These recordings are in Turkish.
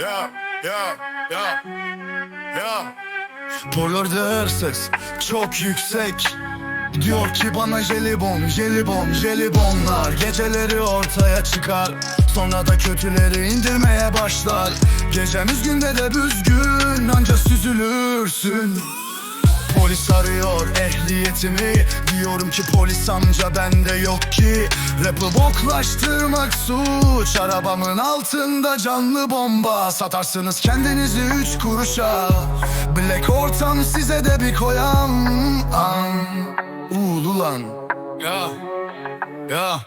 Ya, ya, ya, ya. Buralarda ses çok yüksek. Diyor ki bana jelibon, jelibon, jelibonlar. Geceleri ortaya çıkar Sonra da kötüleri indirmeye başlar. Gecemiz günde de büzgün Anca süzülürsün Polis arıyor ehliyetimi. Diyorum ki polis amca bende yok ki. Rap'ı boklaştırmak suç. Arabamın altında canlı bomba. Satarsınız kendinizi üç kuruşa. Black ortam size de bir koyam An. Uğulu lan. Ya Ya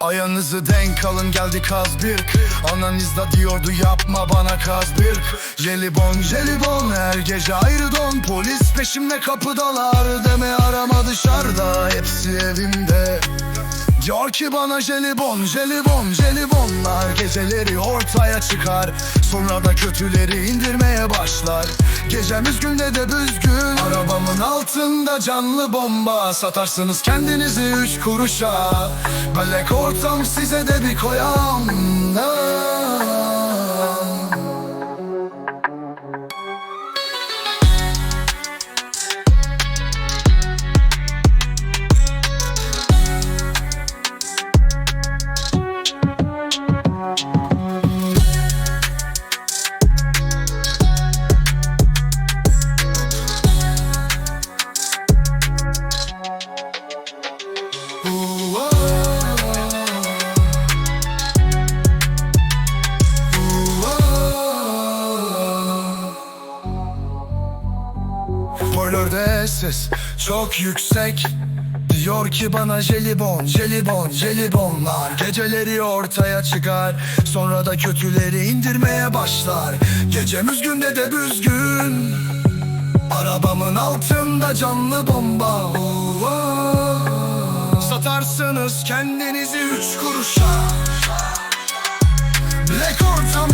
Ayağınızı denk alın geldi kaz bir. Ananız da diyordu yapma bana kaz bir. Jelibon jelibon her gece ayrı don. Polis peşimde kapıdalar deme arama dışarıda. Hepsi evimde Diyor ki bana jelibon, jelibon, jelibonlar Geceleri ortaya çıkar. Sonra da kötüleri indirmeye başlar. Gecemiz günde de büzgün. Arabamın altında canlı bomba. Satarsınız kendinizi üç kuruşa. Black ortam size de bir koyam Hoparlörde ses çok yüksek. Diyor ki bana jelibon, jelibon, jelibonlar Geceleri ortaya çıkar Sonra da kötüleri indirmeye başlar. Gecemiz günde de büzgün. Arabamın altında canlı bomba. Oo, oo. Satarsınız kendinizi üç kuruşa. Black ortam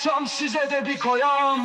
Ortam size de bir koyam